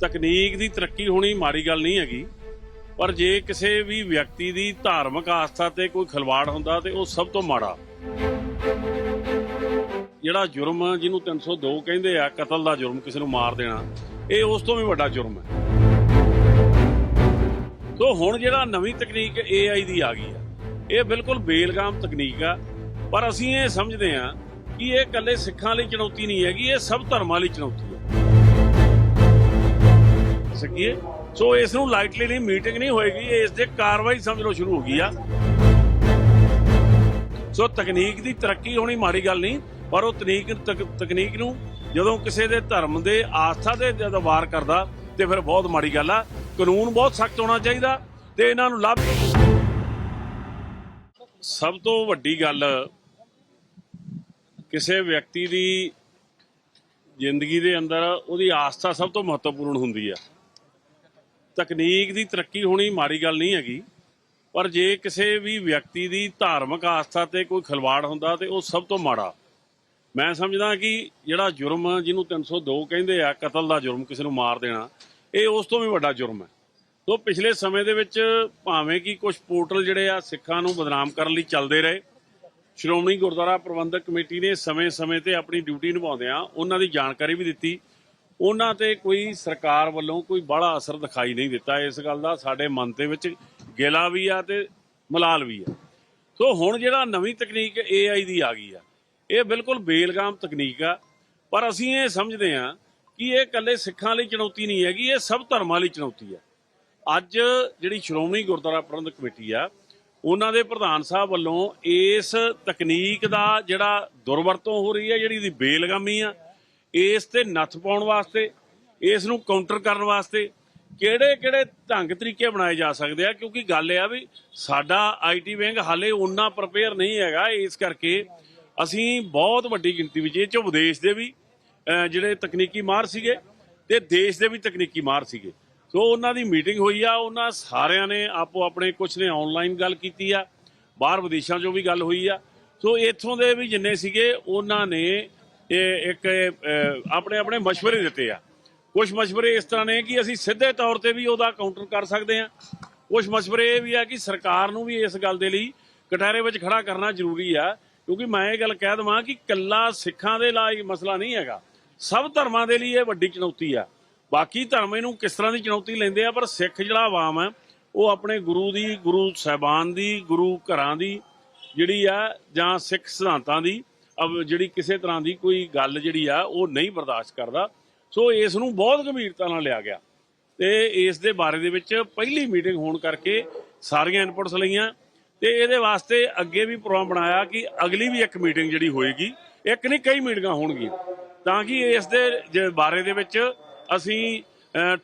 ਤਕਨੀਕ ਦੀ ਤਰੱਕੀ ਹੋਣੀ ਮਾੜੀ ਗੱਲ ਨਹੀਂ ਹੈਗੀ। ਪਰ ਜੇ ਕਿਸੇ ਵੀ ਵਿਅਕਤੀ ਦੀ ਧਾਰਮਿਕ ਆਸਥਾ ਤੇ ਕੋਈ ਖਿਲਵਾੜ ਹੁੰਦਾ ਤੇ ਉਹ ਸਭ ਤੋਂ ਮਾੜਾ। ਜਿਹੜਾ ਜੁਰਮ ਜਿਹਨੂੰ 302 ਕਹਿੰਦੇ ਆ, ਕਤਲ ਦਾ ਜੁਰਮ, ਕਿਸੇ ਨੂੰ ਮਾਰ ਦੇਣਾ, ਇਹ ਉਸ ਤੋਂ ਵੀ ਵੱਡਾ ਜੁਰਮ ਹੈ। ਸੋ ਹੁਣ ਜਿਹੜਾ ਨਵੀਂ ਤਕਨੀਕ AI ਦੀ ਆ ਗਈ ਆ, ਇਹ ਬਿਲਕੁਲ ਬੇਲਗਾਮ ਤਕਨੀਕ ਆ। ਪਰ ਅਸੀਂ ਇਹ ਸਮਝਦੇ ਆ ਕਿ ਇਹ ਇਕੱਲੇ ਸਿੱਖਾਂ ਲਈ ਚੁਣੌਤੀ ਨਹੀਂ ਹੈਗੀ, ਇਹ ਸਭ ਧਰਮਾਂ ਲਈ ਚੁਣੌਤੀ। ਸਕੀਏ। ਸੋ ਇਸ ਨੂੰ ਲਾਈਟਲੀ ਨਹੀਂ ਮੀਟਿੰਗ ਨਹੀਂ ਹੋਏਗੀ। ਇਸ ਦੇ ਕਾਰਵਾਈ ਸਮਝ ਲਓ ਸ਼ੁਰੂ ਹੋ ਗਈ ਆ। ਸੋ ਤਕਨੀਕ ਦੀ ਤਰੱਕੀ ਹੋਣੀ ਮਾੜੀ ਗੱਲ ਨਹੀਂ, ਪਰ ਉਹ ਤਕਨੀਕ ਤਕਨੀਕ ਨੂੰ ਜਦੋਂ ਕਿਸੇ ਦੇ ਧਰਮ ਦੇ ਆਸਥਾ ਦੇ ਜਦੋਂ ਵਾਰ ਕਰਦਾ, ਤੇ ਫਿਰ ਬਹੁਤ ਮਾੜੀ ਗੱਲ ਆ। ਕਾਨੂੰਨ ਬਹੁਤ ਸਖਤ ਹੋਣਾ ਚਾਹੀਦਾ, ਤੇ ਇਹਨਾਂ ਨੂੰ ਲਾਭ ਸਭ ਤੋਂ ਵੱਡੀ ਗੱਲ, ਕਿਸੇ ਵਿਅਕਤੀ ਦੀ ਜ਼ਿੰਦਗੀ ਦੇ ਅੰਦਰ ਉਹਦੀ ਆਸਥਾ ਸਭ ਤੋਂ ਮਹੱਤਵਪੂਰਨ ਹੁੰਦੀ ਆ। ਤਕਨੀਕ ਦੀ ਤਰੱਕੀ ਹੋਣੀ ਮਾੜੀ ਗੱਲ ਨਹੀਂ ਹੈਗੀ। ਪਰ ਜੇ ਕਿਸੇ ਵੀ ਵਿਅਕਤੀ ਦੀ ਧਾਰਮਿਕ ਆਸਥਾ ਤੇ ਕੋਈ ਖਿਲਵਾੜ ਹੁੰਦਾ ਤੇ ਉਹ ਸਭ ਤੋਂ ਮਾੜਾ। ਮੈਂ ਸਮਝਦਾ ਕਿ ਜਿਹੜਾ ਜੁਰਮ ਜਿਹਨੂੰ 302 ਕਹਿੰਦੇ ਆ, ਕਤਲ ਦਾ ਜੁਰਮ ਕਿਸੇ ਨੂੰ ਮਾਰ ਦੇਣਾ, ਇਹ ਉਸ ਤੋਂ ਵੀ ਵੱਡਾ ਜੁਰਮ ਹੈ। ਸੋ ਪਿਛਲੇ ਸਮੇਂ ਦੇ ਵਿੱਚ ਭਾਵੇਂ ਕਿ ਕੁਝ ਪੋਰਟਲ ਜਿਹੜੇ ਆ, ਸਿੱਖਾਂ ਨੂੰ ਬਦਨਾਮ ਕਰਨ ਲਈ ਚੱਲਦੇ ਰਹੇ। ਸ਼੍ਰੋਮਣੀ ਗੁਰਦੁਆਰਾ ਪ੍ਰਬੰਧਕ ਕਮੇਟੀ ਨੇ ਸਮੇਂ-ਸਮੇਂ ਤੇ ਆਪਣੀ ਡਿਊਟੀ ਨਿਭਾਉਂਦਿਆਂ ਉਹਨਾਂ ਦੀ ਜਾਣਕਾਰੀ ਵੀ ਦਿੱਤੀ। ਉਹਨਾਂ ਤੇ ਕੋਈ ਸਰਕਾਰ ਵੱਲੋਂ ਕੋਈ ਬੜਾ ਅਸਰ ਦਿਖਾਈ ਨਹੀਂ ਦਿੱਤਾ ਇਸ ਗੱਲ ਦਾ। ਸਾਡੇ ਮਨ ਦੇ ਵਿੱਚ ਗਿਲਾ ਵੀ ਆ ਤੇ ਮਲਾਲ ਵੀ ਆ। ਸੋ ਹੁਣ ਜਿਹੜਾ ਨਵੀਂ ਤਕਨੀਕ AI ਦੀ ਆ ਗਈ ਆ, ਇਹ ਬਿਲਕੁਲ ਬੇਲਗਾਮ ਤਕਨੀਕ ਆ। ਪਰ ਅਸੀਂ ਇਹ ਸਮਝਦੇ ਆ ਕਿ ਇਹ ਇਕੱਲੇ ਸਿੱਖਾਂ ਲਈ ਚੁਣੌਤੀ ਨਹੀਂ ਹੈਗੀ, ਇਹ ਸਭ ਧਰਮਾਂ ਲਈ ਚੁਣੌਤੀ ਆ। ਅੱਜ ਜਿਹੜੀ ਸ਼੍ਰੋਮਣੀ ਗੁਰਦੁਆਰਾ ਪ੍ਰਬੰਧਕ ਕਮੇਟੀ ਆ, ਉਹਨਾਂ ਦੇ ਪ੍ਰਧਾਨ ਸਾਹਿਬ ਵੱਲੋਂ ਇਸ ਤਕਨੀਕ ਦਾ ਜਿਹੜਾ ਦੁਰਵਰਤੋਂ ਹੋ ਰਹੀ ਹੈ ਜਿਹੜੀ ਦੀ ਬੇਲਗਾਮੀ ਆ ਇਸ ਤੇ ਨੱਥ ਪਾਉਣ ਵਾਸਤੇ, ਇਸ ਨੂੰ ਕਾਊਂਟਰ ਕਰਨ ਵਾਸਤੇ ਕਿਹੜੇ ਕਿਹੜੇ ਢੰਗ ਤਰੀਕੇ ਬਣਾਏ ਜਾ ਸਕਦੇ ਆ? ਕਿਉਂਕਿ ਗੱਲ ਇਹ ਆ ਵੀ ਸਾਡਾ ਆਈਟੀ ਵਿੰਗ ਹਾਲੇ ਉਨਾ ਪ੍ਰਪੇਅਰ ਨਹੀਂ ਹੈਗਾ ਇਸ ਕਰਕੇ ਅਸੀਂ ਬਹੁਤ ਵੱਡੀ ਗਿਣਤੀ ਵਿੱਚ, ਇਹ ਚ ਵਿਦੇਸ਼ ਦੇ ਵੀ ਜਿਹੜੇ ਤਕਨੀਕੀ ਮਾਹਰ ਸੀਗੇ ਤੇ ਦੇਸ਼ ਦੇ ਵੀ ਤਕਨੀਕੀ ਮਾਹਰ ਸੀਗੇ। ਸੋ ਉਹਨਾਂ ਦੀ ਮੀਟਿੰਗ ਹੋਈ ਆ, ਉਹਨਾਂ ਸਾਰਿਆਂ ਨੇ ਆਪੋ ਆਪਣੇ ਕੁਝ ਨੇ ਆਨਲਾਈਨ ਗੱਲ ਕੀਤੀ ਆ, ਬਾਹਰ ਵਿਦੇਸ਼ਾਂ 'ਚੋਂ ਵੀ ਗੱਲ ਹੋਈ ਆ। ਸੋ ਇੱਥੋਂ ਦੇ ਵੀ ਜਿੰਨੇ ਸੀਗੇ, ਉਹਨਾਂ ਨੇ ਇਹ ਇੱਕ ਆਪਣੇ ਆਪਣੇ ਮਸ਼ਵਰੇ ਦਿੱਤੇ ਆ। ਕੁਝ ਮਸ਼ਵਰੇ ਇਸ ਤਰ੍ਹਾਂ ਨੇ ਕਿ ਅਸੀਂ ਸਿੱਧੇ ਤੌਰ ਤੇ ਵੀ ਉਹਦਾ ਕਾਊਂਟਰ ਕਰ ਸਕਦੇ ਆ ਕੁਝ ਮਸ਼ਵਰੇ ਇਹ ਵੀ ਆ ਕਿ ਸਰਕਾਰ ਨੂੰ ਵੀ ਇਸ ਗੱਲ ਦੇ ਲਈ ਕਟਾਰੇ ਵਿੱਚ ਖੜਾ ਕਰਨਾ ਜ਼ਰੂਰੀ ਆ, ਕਿਉਂਕਿ ਮੈਂ ਇਹ ਗੱਲ ਕਹਿ ਦਵਾਂ ਕਿ ਕੱਲਾ ਸਿੱਖਾਂ ਦੇ ਲਈ ਮਸਲਾ ਨਹੀਂ ਹੈਗਾ। ਸਭ ਧਰਮਾਂ ਦੇ ਲਈ ਇਹ ਵੱਡੀ ਚੁਣੌਤੀ ਆ। ਬਾਕੀ ਧਰਮ ਇਹਨੂੰ ਕਿਸ ਤਰ੍ਹਾਂ ਦੀ ਚੁਣੌਤੀ ਲੈਂਦੇ ਆ, ਪਰ ਸਿੱਖ ਜਿਹੜਾ ਆਵਾਮ ਹੈ ਉਹ ਆਪਣੇ ਗੁਰੂ ਦੀ, ਗੁਰੂ ਸਾਹਿਬਾਨ ਦੀ, ਗੁਰੂ ਘਰਾਂ ਦੀ ਜਿਹੜੀ ਆ ਜਾਂ ਸਿੱਖ ਸਿਧਾਂਤਾਂ ਦੀ ਅਬ ਜਿਹੜੀ ਕਿਸੇ ਤਰ੍ਹਾਂ ਦੀ ਕੋਈ ਗੱਲ ਜਿਹੜੀ ਆ, ਉਹ ਨਹੀਂ ਬਰਦਾਸ਼ਤ ਕਰਦਾ। ਸੋ ਇਸ ਨੂੰ ਬਹੁਤ ਗੰਭੀਰਤਾ ਨਾਲ ਲਿਆ ਗਿਆ। ਤੇ ਇਸ ਦੇ ਬਾਰੇ ਦੇ ਵਿੱਚ ਪਹਿਲੀ ਮੀਟਿੰਗ ਹੋਣ ਕਰਕੇ ਸਾਰੀਆਂ ਇਨਪੁਟਸ ਲਈਆਂ। ਤੇ ਇਹਦੇ ਵਾਸਤੇ ਅੱਗੇ ਵੀ ਪ੍ਰੋਗਰਾਮ ਬਣਾਇਆ ਕਿ ਅਗਲੀ ਵੀ ਇੱਕ ਮੀਟਿੰਗ ਜਿਹੜੀ ਹੋਏਗੀ, ਇੱਕ ਨਹੀਂ, ਕਈ ਮੀਟਿੰਗਾਂ ਹੋਣਗੀਆਂ। ਤਾਂ ਕਿ ਇਸ ਦੇ ਬਾਰੇ ਦੇ ਵਿੱਚ ਅਸੀਂ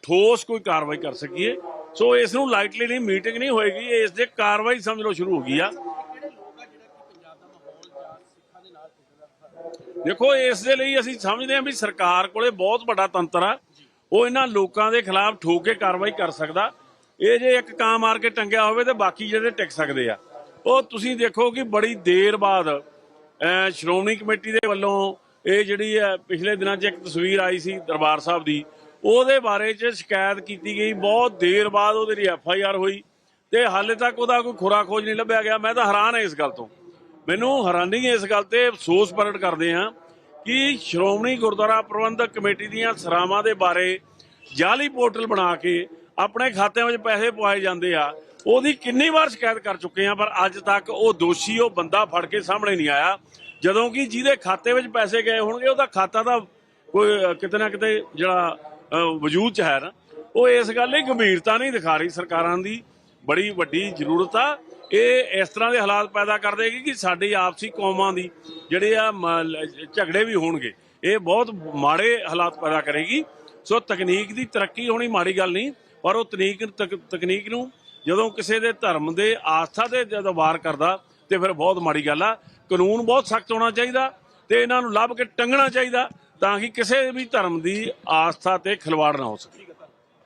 ਠੋਸ ਕੋਈ ਕਾਰਵਾਈ ਕਰ ਸਕੀਏ। ਸੋ ਇਸ ਨੂੰ ਲਾਈਟਲੀ ਨਹੀਂ, ਮੀਟਿੰਗ ਨਹੀਂ ਹੋਏਗੀ। ਇਸ ਦੇ ਕਾਰਵਾਈ ਸਮਝ ਲਓ ਸ਼ੁਰੂ ਹੋ ਗਈ ਆ। ਦੇਖੋ, ਇਸ ਦੇ ਲਈ ਅਸੀਂ ਸਮਝਦੇ ਹਾਂ ਵੀ ਸਰਕਾਰ ਕੋਲੇ ਬਹੁਤ ਵੱਡਾ ਤੰਤਰ ਆ। ਉਹ ਇਹਨਾਂ ਲੋਕਾਂ ਦੇ ਖਿਲਾਫ ਠੋਕ ਕੇ ਕਾਰਵਾਈ ਕਰ ਸਕਦਾ। ਇਹ ਜੇ ਇੱਕ ਕਾਂ ਮਾਰ ਕੇ ਟੰਗਿਆ ਹੋਵੇ ਤੇ ਬਾਕੀ ਜਿਹੜੇ ਟਿਕ ਸਕਦੇ ਆ। ਉਹ ਤੁਸੀਂ ਦੇਖੋ ਕਿ ਬੜੀ ਦੇਰ ਬਾਅਦ ਸ਼੍ਰੋਮਣੀ ਕਮੇਟੀ ਦੇ ਵੱਲੋਂ ਇਹ ਜਿਹੜੀ ਹੈ, ਪਿਛਲੇ ਦਿਨਾਂ 'ਚ ਇੱਕ ਤਸਵੀਰ ਆਈ ਸੀ ਦਰਬਾਰ ਸਾਹਿਬ ਦੀ। ਉਹਦੇ ਬਾਰੇ 'ਚ ਸ਼ਿਕਾਇਤ ਕੀਤੀ ਗਈ। ਬਹੁਤ ਦੇਰ ਬਾਅਦ ਉਹਦੇ ਲਈ ਐਫ ਆਈ ਆਰ ਹੋਈ ਤੇ ਹਾਲੇ ਤੱਕ ਉਹਦਾ ਕੋਈ ਖੁਰਾ ਖੋਜ ਨਹੀਂ ਲੱਭਿਆ ਗਿਆ। ਮੈਂ ਤਾਂ ਹੈਰਾਨ ਹਾਂ ਇਸ ਗੱਲ ਤੋਂ। ਮੈਨੂੰ ਹੈਰਾਨੀ ਇਸ ਗੱਲ ਤੇ, ਅਫਸੋਸ ਪ੍ਰਗਟ ਕਰਦੇ ਹਾਂ ਕਿ ਸ਼੍ਰੋਮਣੀ ਗੁਰਦੁਆਰਾ ਪ੍ਰਬੰਧਕ ਕਮੇਟੀ ਦੀਆਂ ਸਰਾਵਾਂ ਦੇ ਬਾਰੇ ਜਾਲੀ ਪੋਰਟਲ ਬਣਾ ਕੇ ਆਪਣੇ ਖਾਤਿਆਂ ਵਿੱਚ ਪੈਸੇ ਪਵਾਏ ਜਾਂਦੇ ਆ। ਉਹਦੀ ਕਿੰਨੀ ਵਾਰ ਸ਼ਿਕਾਇਤ ਕਰ ਚੁੱਕੇ ਆ ਪਰ ਅੱਜ ਤੱਕ ਉਹ ਦੋਸ਼ੀ, ਉਹ ਬੰਦਾ ਫੜ ਕੇ ਸਾਹਮਣੇ ਨਹੀਂ ਆਇਆ। ਜਦੋਂ ਕਿ ਜਿਹਦੇ ਖਾਤੇ ਵਿੱਚ ਪੈਸੇ ਗਏ ਹੋਣਗੇ, ਉਹਦਾ ਖਾਤਾ ਦਾ ਕੋਈ ਕਿਤੇ ਨਾ ਕਿਤੇ ਜਿਹੜਾ ਵਜੂਦ ਚ ਹੈ ਨਾ। ਉਹ ਇਸ ਗੱਲ ਲਈ ਗੰਭੀਰਤਾ ਨਹੀਂ ਦਿਖਾ ਰਹੀ ਸਰਕਾਰਾਂ ਦੀ। ਬੜੀ ਵੱਡੀ ਜ਼ਰੂਰਤ ਆ। ਇਹ ਇਸ ਤਰ੍ਹਾਂ ਦੇ ਹਾਲਾਤ ਪੈਦਾ ਕਰ ਦੇਗੀ ਕਿ ਸਾਡੀ ਆਪਸੀ ਕੌਮਾਂ ਦੀ ਜਿਹੜੇ ਆ ਮ- ਝਗੜੇ ਵੀ ਹੋਣਗੇ। ਇਹ ਬਹੁਤ ਮਾੜੇ ਹਾਲਾਤ ਪੈਦਾ ਕਰੇਗੀ। ਸੋ ਤਕਨੀਕ ਦੀ ਤਰੱਕੀ ਹੋਣੀ ਮਾੜੀ ਗੱਲ ਨਹੀਂ, ਪਰ ਉਹ ਤਕਨੀਕ, ਤਕ- ਤਕਨੀਕ ਨੂੰ ਜਦੋਂ ਕਿਸੇ ਦੇ ਧਰਮ ਦੇ ਆਸਥਾ ਦੇ ਜਦੋਂ ਵਾਰ ਕਰਦਾ, ਤੇ ਫਿਰ ਬਹੁਤ ਮਾੜੀ ਗੱਲ ਆ। ਕਾਨੂੰਨ ਬਹੁਤ ਸਖਤ ਹੋਣਾ ਚਾਹੀਦਾ ਤੇ ਇਹਨਾਂ ਨੂੰ ਲੱਭ ਕੇ ਟੰਗਣਾ ਚਾਹੀਦਾ ਤਾਂ ਕਿ ਕਿਸੇ ਵੀ ਧਰਮ ਦੀ ਆਸਥਾ ਤੇ ਖਿਲਵਾੜ ਨਾ ਹੋ ਸਕੇ।